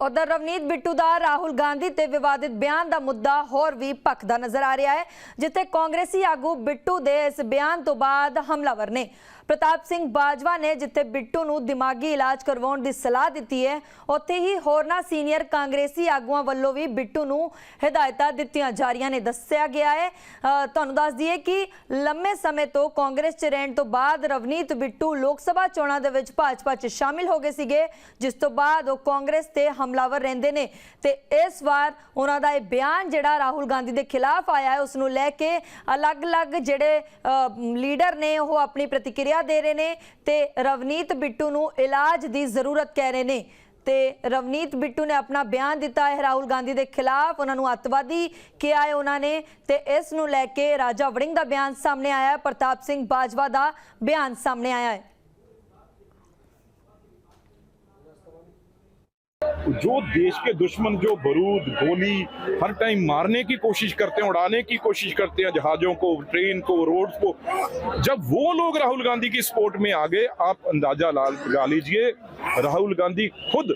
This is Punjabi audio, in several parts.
ਉਧਰ ਰਵਨੀਤ ਬਿੱਟੂ ਦਾ, ਰਾਹੁਲ ਗਾਂਧੀ ਤੇ ਵਿਵਾਦਿਤ ਬਿਆਨ ਦਾ ਮੁੱਦਾ ਹੋਰ ਵੀ ਭਖਦਾ ਨਜ਼ਰ ਆ ਰਿਹਾ ਹੈ, ਜਿੱਥੇ ਕਾਂਗਰਸੀ ਆਗੂ ਬਿੱਟੂ ਦੇ ਇਸ ਬਿਆਨ ਤੋਂ ਬਾਅਦ ਹਮਲਾਵਰ ਨੇ। ਪ੍ਰਤਾਪ ਸਿੰਘ ਬਾਜਵਾ ਨੇ ਜਿੱਥੇ ਬਿੱਟੂ ਨੂੰ ਦਿਮਾਗੀ ਇਲਾਜ ਕਰਵਾਉਣ ਦੀ ਸਲਾਹ ਦਿੱਤੀ ਹੈ, ਉੱਥੇ ਹੀ ਹੋਰਨਾਂ ਸੀਨੀਅਰ ਕਾਂਗਰਸੀ ਆਗੂਆਂ ਵੱਲੋਂ ਵੀ ਬਿੱਟੂ ਨੂੰ ਹਦਾਇਤਾਂ ਦਿੱਤੀਆਂ ਜਾ ਰਹੀਆਂ ਨੇ, ਦੱਸਿਆ ਗਿਆ ਹੈ। ਤੁਹਾਨੂੰ ਦੱਸ ਦਈਏ ਕਿ ਲੰਮੇ ਸਮੇਂ ਤੋਂ ਕਾਂਗਰਸ 'ਚ ਰਹਿਣ ਤੋਂ ਬਾਅਦ ਰਵਨੀਤ ਬਿੱਟੂ ਲੋਕ ਸਭਾ ਚੋਣਾਂ ਦੇ ਵਿੱਚ ਭਾਜਪਾ 'ਚ ਸ਼ਾਮਿਲ ਹੋ ਗਏ ਸੀਗੇ, ਜਿਸ ਤੋਂ ਬਾਅਦ ਉਹ ਕਾਂਗਰਸ ਤੇ ਹਮਲਾਵਰ ਰਹਿੰਦੇ ਨੇ। ਤੇ ਇਸ ਵਾਰ ਉਹਨਾਂ ਦਾ ਇਹ ਬਿਆਨ ਜਿਹੜਾ ਰਾਹੁਲ ਗਾਂਧੀ ਦੇ ਖਿਲਾਫ ਆਇਆ ਹੈ, ਉਸ ਨੂੰ ਲੈ ਕੇ ਅਲੱਗ-ਅਲੱਗ ਜਿਹੜੇ ਲੀਡਰ ਨੇ ਉਹ ਆਪਣੀ ਪ੍ਰਤੀਕਿਰਿਆ ਦੇ ਰਹੇ ਨੇ ਤੇ ਰਵਨੀਤ ਬਿੱਟੂ ਨੂੰ ਇਲਾਜ ਦੀ ਜ਼ਰੂਰਤ ਕਹਿ ਰਹੇ ਨੇ। ਤੇ ਰਵਨੀਤ ਬਿੱਟੂ ਨੇ ਆਪਣਾ ਬਿਆਨ ਦਿੱਤਾ ਹੈ ਰਾਹੁਲ ਗਾਂਧੀ ਦੇ ਖਿਲਾਫ। ਉਹਨਾਂ ਨੂੰ ਅੱਤਵਾਦੀ ਕਿਹਾ ਹੈ ਉਹਨਾਂ ਨੇ ਤੇ ਇਸ ਨੂੰ ਲੈ ਕੇ ਰਾਜਾ ਵੜਿੰਗ ਦਾ ਬਿਆਨ ਸਾਹਮਣੇ ਆਇਆ ਹੈ। ਪ੍ਰਤਾਪ ਸਿੰਘ ਬਾਜਵਾ ਦਾ ਬਿਆਨ ਸਾਹਮਣੇ ਆਇਆ ਹੈ। जो देश के दुश्मन, जो बारूद, गोली हर टाइम मारने की कोशिश करते हैं, उड़ाने की कोशिश करते हैं, जहाजों को, ट्रेन को रोड को। जब वो लोग राहुल गांधी की सपोर्ट में आ गए, आप अंदाज़ा लगा लीजिए, राहुल गांधी खुद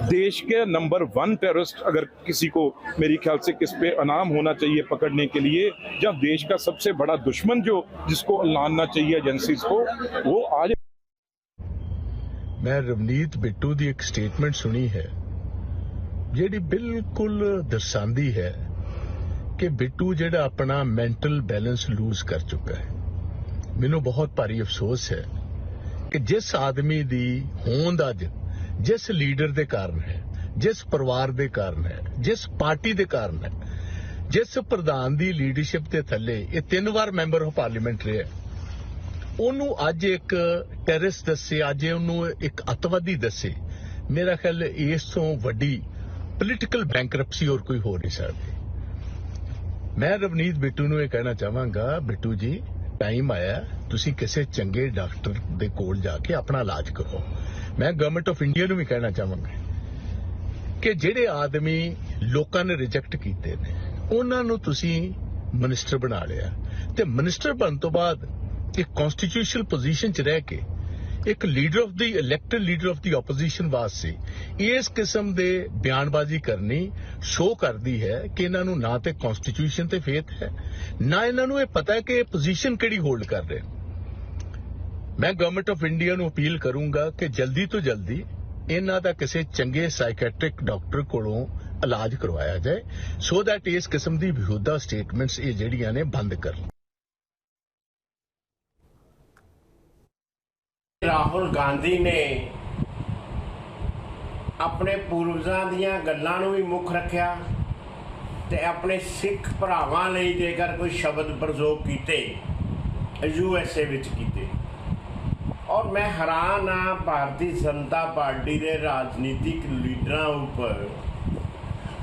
देश के नंबर वन टेररिस्ट, अगर किसी को मेरी ख्याल से किस पे अनाम होना चाहिए पकड़ने के लिए, या देश का सबसे बड़ा दुश्मन जो जिसको लानना चाहिए एजेंसीज को, वो आज ਮੈਂ ਰਵਨੀਤ ਬਿੱਟੂ ਦੀ ਇੱਕ ਸਟੇਟਮੈਂਟ ਸੁਣੀ ਹੈ, ਜਿਹੜੀ ਬਿਲਕੁਲ ਦਰਸਾਉਂਦੀ ਹੈ ਕਿ ਬਿੱਟੂ ਜਿਹੜਾ ਆਪਣਾ ਮੈਂਟਲ ਬੈਲੈਂਸ ਲੂਜ਼ ਕਰ ਚੁੱਕਾ ਹੈ। ਮੈਨੂੰ ਬਹੁਤ ਭਾਰੀ ਅਫਸੋਸ ਹੈ ਕਿ ਜਿਸ ਆਦਮੀ ਦੀ ਹੋਂਦ ਅੱਜ, ਜਿਸ ਲੀਡਰ ਦੇ ਕਾਰਨ ਹੈ, ਜਿਸ ਪਰਿਵਾਰ ਦੇ ਕਾਰਨ ਹੈ, ਜਿਸ ਪਾਰਟੀ ਦੇ ਕਾਰਨ ਹੈ, ਜਿਸ ਪ੍ਰਧਾਨ ਦੀ ਲੀਡਰਸ਼ਿਪ ਦੇ ਥੱਲੇ ਇਹ ਤਿੰਨ ਵਾਰ ਮੈਂਬਰ ਆਫ ਪਾਰਲੀਮੈਂਟ ਰਿਹਾ ਉਹਨੂੰ ਅੱਜ ਇੱਕ ਟੈਰਰਿਸਟ ਦੱਸੇ, ਅੱਜ ਉਹਨੂੰ ਇੱਕ ਅਤਵਾਦੀ ਦੱਸੇ। ਮੇਰਾ ਖਿਆਲ ਇਸ ਤੋਂ ਵੱਡੀ ਪੋਲੀਟੀਕਲ ਬੈਂਕਰਪਸੀ ਹੋਰ ਕੋਈ ਹੋ ਨਹੀਂ ਸਕਦੀ। ਮੈਂ ਰਵਨੀਤ ਬਿੱਟੂ ਨੂੰ ਇਹ ਕਹਿਣਾ ਚਾਹਾਂਗਾ, ਬਿੱਟੂ ਜੀ ਟਾਈਮ ਆਇਆ, ਤੁਸੀਂ ਕਿਸੇ ਚੰਗੇ ਡਾਕਟਰ ਦੇ ਕੋਲ ਜਾ ਕੇ ਆਪਣਾ ਇਲਾਜ ਕਰੋ। ਮੈਂ ਗਵਰਨਮੈਂਟ ਆਫ ਇੰਡੀਆ ਨੂੰ ਵੀ ਕਹਿਣਾ ਚਾਹਾਂਗਾ ਕਿ ਜਿਹੜੇ ਆਦਮੀ ਲੋਕਾਂ ਨੇ ਰਿਜੈਕਟ ਕੀਤੇ ਨੇ, ਉਹਨਾਂ ਨੂੰ ਤੁਸੀਂ ਮਿਨਿਸਟਰ ਬਣਾ ਲਿਆ। ਤੇ ਮਿਨਿਸਟਰ ਬਣਨ ਤੋਂ ਬਾਅਦ ਇੱਕ ਕਨਸਟੀਟਿਊਸ਼ਨਲ ਪੋਜੀਸ਼ਨ 'ਚ ਰਹਿ ਕੇ ਇੱਕ leader of the elected leader of the opposition ਵਾਸਤੇ ਇਸ ਕਿਸਮ ਦੇ ਬਿਆਨਬਾਜ਼ੀ ਕਰਨੀ ਸ਼ੋਅ ਕਰਦੀ ਹੈ ਕਿ ਇਹਨਾਂ ਨੂੰ ਨਾ ਤੇ ਕਨਸਟੀਟਿਊਸ਼ਨ ਤੇ ਫੇਥ ਹੈ, ਨਾ ਇਹਨਾਂ ਨੂੰ ਇਹ ਪਤਾ ਹੈ ਕਿ ਇਹ ਪੋਜੀਸ਼ਨ ਕਿਹੜੀ ਹੋਲਡ ਕਰ ਰਹੇ ਮੈਂ ਗਵਰਨਮੈਂਟ ਆਫ ਇੰਡੀਆ ਨੂੰ ਅਪੀਲ ਕਰੂੰਗਾ ਕਿ ਜਲਦੀ ਤੋਂ ਜਲਦੀ ਇਹਨਾਂ ਦਾ ਕਿਸੇ ਚੰਗੇ ਸਾਈਕੈਟ੍ਰਿਕ ਡਾਕਟਰ ਕੋਲੋਂ ਇਲਾਜ ਕਰਵਾਇਆ ਜਾਏ ਸੋ ਦੈਟ ਇਸ ਕਿਸਮ ਦੀ ਵਿਹੁਦਾ ਸਟੇਟਮੈਂਟਸ ਇਹ ਜਿਹੜੀਆਂ ਨੇ ਬੰਦ ਕਰਨ ਰਾਹੁਲ ਗਾਂਧੀ ਨੇ ਆਪਣੇ ਪੂਰਵਜਾਂ ਦੀਆਂ ਗੱਲਾਂ ਨੂੰ ਵੀ ਮੁੱਖ ਰੱਖਿਆ ਤੇ ਆਪਣੇ ਸਿੱਖ ਭਰਾਵਾਂ ਲਈ ਜੇਕਰ ਕੋਈ ਸ਼ਬਦ ਪ੍ਰਯੋਗ ਕੀਤੇ ਏ ਵਿੱਚ ਕੀਤੇ। ਔਰ ਮੈਂ ਹੈਰਾਨ ਆ ਭਾਰਤੀ ਜਨਤਾ ਪਾਰਟੀ ਦੇ ਰਾਜਨੀਤਿਕ ਲੀਡਰਾਂ ਉੱਪਰ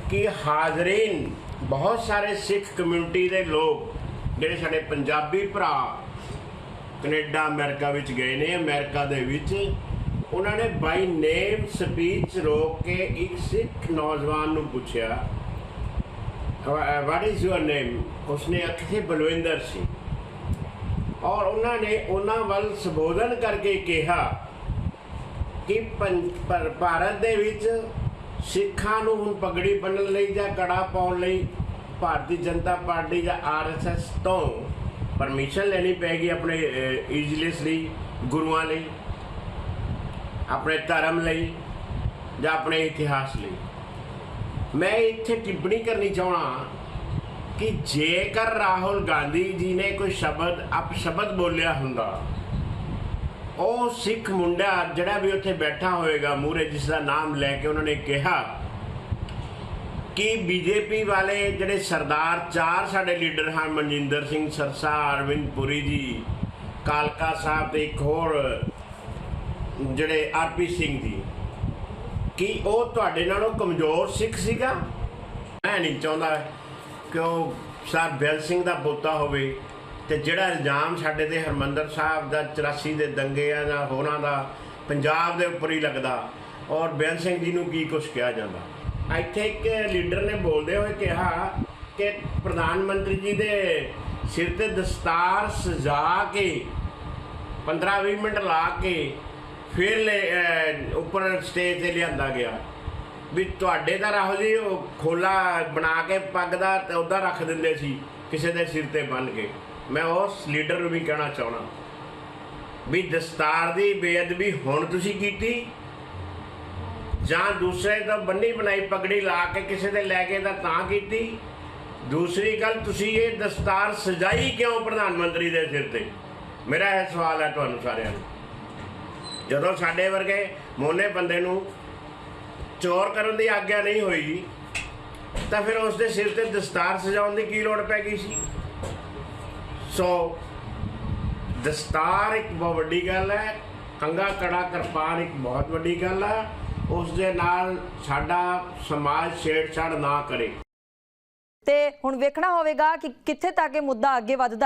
ਕਿ ਹਾਜ਼ਰੀਨ ਬਹੁਤ ਸਾਰੇ ਸਿੱਖ ਕਮਿਊਨਿਟੀ ਦੇ ਲੋਕ, ਜਿਹੜੇ ਸਾਡੇ ਪੰਜਾਬੀ ਭਰਾ ਕੈਨੇਡਾ, ਅਮਰੀਕਾ ਵਿੱਚ ਗਏ ਨੇ। ਅਮਰੀਕਾ ਦੇ ਵਿੱਚ ਉਹਨਾਂ ਨੇ ਬਾਈ ਨੇਮ ਸਪੀਚ ਰੋਕ ਕੇ ਇੱਕ ਸਿੱਖ ਨੌਜਵਾਨ ਨੂੰ ਪੁੱਛਿਆ ਵਾਟ ਇਜ਼ ਯੂਰ ਨੇਮ ਉਸਨੇ ਆਖਿਆ ਬਲਵਿੰਦਰ ਸਿੰਘ ਔਰ ਉਹਨਾਂ ਨੇ ਉਹਨਾਂ ਵੱਲ ਸੰਬੋਧਨ ਕਰਕੇ ਕਿਹਾ ਕਿ ਪੰ- ਭਾਰਤ ਦੇ ਵਿੱਚ ਸਿੱਖਾਂ ਨੂੰ ਹੁਣ ਪਗੜੀ ਬੰਨਣ ਲਈ ਜਾਂ ਕੜਾ ਪਾਉਣ ਲਈ ਭਾਰਤੀ ਜਨਤਾ ਪਾਰਟੀ ਜਾਂ ਆਰਐਸਐਸ ਤੋਂ ਪਰਮਿਸ਼ਨ ਲੈਣੀ ਪੈਗੀ ਆਪਣੇ ਇਜਲਿਸ ਲਈ, ਗੁਰੂਆਂ ਲਈ, ਆਪਣੇ ਧਰਮ ਲਈ ਜਾਂ ਆਪਣੇ ਇਤਿਹਾਸ ਲਈ। ਮੈਂ ਇੱਥੇ ਟਿੱਪਣੀ ਕਰਨੀ ਚਾਹਣਾ ਕਿ ਜੇਕਰ ਰਾਹੁਲ ਗਾਂਧੀ ਜੀ ਨੇ ਕੋਈ ਸ਼ਬਦ ਅਪ ਸ਼ਬਦ ਬੋਲਿਆ ਹੁੰਦਾ, ਉਹ ਸਿੱਖ ਮੁੰਡਾ ਜਿਹੜਾ ਵੀ ਉੱਥੇ ਬੈਠਾ ਹੋਏਗਾ ਮੂਰੇ ਜਿਸ ਦਾ ਨਾਮ ਲੈ ਕੇ ਉਹਨਾਂ ਨੇ ਕਿਹਾ ਕਿ ਬੀਜੇਪੀ ਵਾਲੇ ਜਿਹੜੇ ਸਰਦਾਰ, ਚਾਰ ਸਾਡੇ ਲੀਡਰ ਹਨ, ਮਨਜਿੰਦਰ ਸਿੰਘ ਸਰਸਾ, ਅਰਵਿੰਦ ਪੁਰੀ ਜੀ, ਕਾਲਕਾ ਸਾਹਿਬ ਤੇ ਇੱਕ ਹੋਰ ਜਿਹੜੇ ਆਰਪੀ ਸਿੰਘ ਜੀ। ਕਿ ਉਹ ਤੁਹਾਡੇ ਨਾਲੋਂ ਕਮਜ਼ੋਰ ਸਿੱਖ ਸੀਗਾ? ਮੈਂ ਨਹੀਂ ਚਾਹੁੰਦਾ ਕਿ ਉਹ ਸਰ ਬੈਲ ਸਿੰਘ ਦਾ ਪੋਤਾ ਹੋਵੇ ਤੇ ਜਿਹੜਾ ਇਲਜ਼ਾਮ ਸਾਡੇ ਤੇ ਹਰਮੰਦਰ ਸਾਹਿਬ ਦਾ 84 ਦੇ ਦੰਗੇ ਆ ਜਾਂ ਹੋਰਾਂ ਦਾ ਪੰਜਾਬ ਦੇ ਉੱਪਰ ਹੀ ਲੱਗਦਾ ਔਰ ਬੈਲ ਸਿੰਘ ਜੀ ਨੂੰ ਕੀ ਕੁਝ ਕਿਹਾ ਜਾਂਦਾ? ਇੱਥੇ ਇੱਕ ਲੀਡਰ ਨੇ ਬੋਲਦੇ ਹੋਏ ਕਿਹਾ ਕਿ ਪ੍ਰਧਾਨ ਮੰਤਰੀ ਜੀ ਦੇ ਸਿਰ ਤੇ ਦਸਤਾਰ ਸਜਾ ਕੇ 15-20 ਮਿੰਟ ਲਾ ਕੇ ਫਿਰ ਲੈ ਉੱਪਰ ਸਟੇਜ ਤੇ ਲਿਆਂਦਾ ਗਿਆ। ਵੀ ਤੁਹਾਡੇ ਤਾਂ ਰਾਹੁਲ ਜੀ ਉਹ ਖੋਲਾ ਬਣਾ ਕੇ ਪੱਗ ਦਾ ਤੇ ਉਹਦਾ ਰੱਖ ਦਿੰਦੇ ਸੀ, ਕਿਸੇ ਦੇ ਸਿਰ ਤੇ ਬੰਨ ਕੇ। ਮੈਂ ਉਸ ਲੀਡਰ ਨੂੰ ਵੀ ਕਹਿਣਾ ਚਾਹਣਾ ਵੀ ਦਸਤਾਰ ਦੀ ਬੇਅਦਬੀ ਹੁਣ ਤੁਸੀਂ ਕੀਤੀ? ਜਾਂ ਦੂਸਰੇ ਤੋਂ ਬੰਨੀ ਬਣਾਈ ਪਗੜੀ ਲਾ ਕੇ ਕਿਸੇ ਦੇ ਲੈ ਕੇ ਤਾਂ ਤਾਂ ਕੀਤੀ? ਦੂਸਰੀ ਗੱਲ, ਤੁਸੀਂ ਇਹ ਦਸਤਾਰ ਸਜਾਈ ਕਿਉਂ ਪ੍ਰਧਾਨ ਮੰਤਰੀ ਦੇ ਸਿਰ ਤੇ? ਮੇਰਾ ਇਹ ਸਵਾਲ ਹੈ ਤੁਹਾਨੂੰ ਸਾਰਿਆਂ ਨੂੰ। ਜਦੋਂ ਸਾਡੇ ਵਰਗੇ ਮੋਨੇ ਬੰਦੇ ਨੂੰ ਚੋਰ ਕਰਨ ਦੀ ਆਗਿਆ ਨਹੀਂ ਹੋਈ, ਤਾਂ ਫਿਰ ਉਸ ਦੇ ਸਿਰ ਤੇ ਦਸਤਾਰ ਸਜਾਉਣ ਦੀ ਕੀ ਲੋੜ ਪੈ ਗਈ ਸੀ? ਸੋ ਦਸਤਾਰ ਇੱਕ ਬਹੁਤ ਵੱਡੀ ਗੱਲ ਹੈ ਕੰਗਾ ਕੜਾ ਕਿਰਪਾਨ ਇੱਕ ਬਹੁਤ ਵੱਡੀ ਗੱਲ ਹੈ ਉਸ ਦੇ ਨਾਲ ਸਾਡਾ ਸਮਾਜ ਛੇੜਛਾੜ ਨਾ ਕਰੇ। ਤੇ ਹੁਣ ਵੇਖਣਾ ਹੋਵੇਗਾ ਕਿ ਕਿੱਥੇ ਤੱਕ ਇਹ ਮੁੱਦਾ ਅੱਗੇ ਵੱਧਦਾ ਹੈ।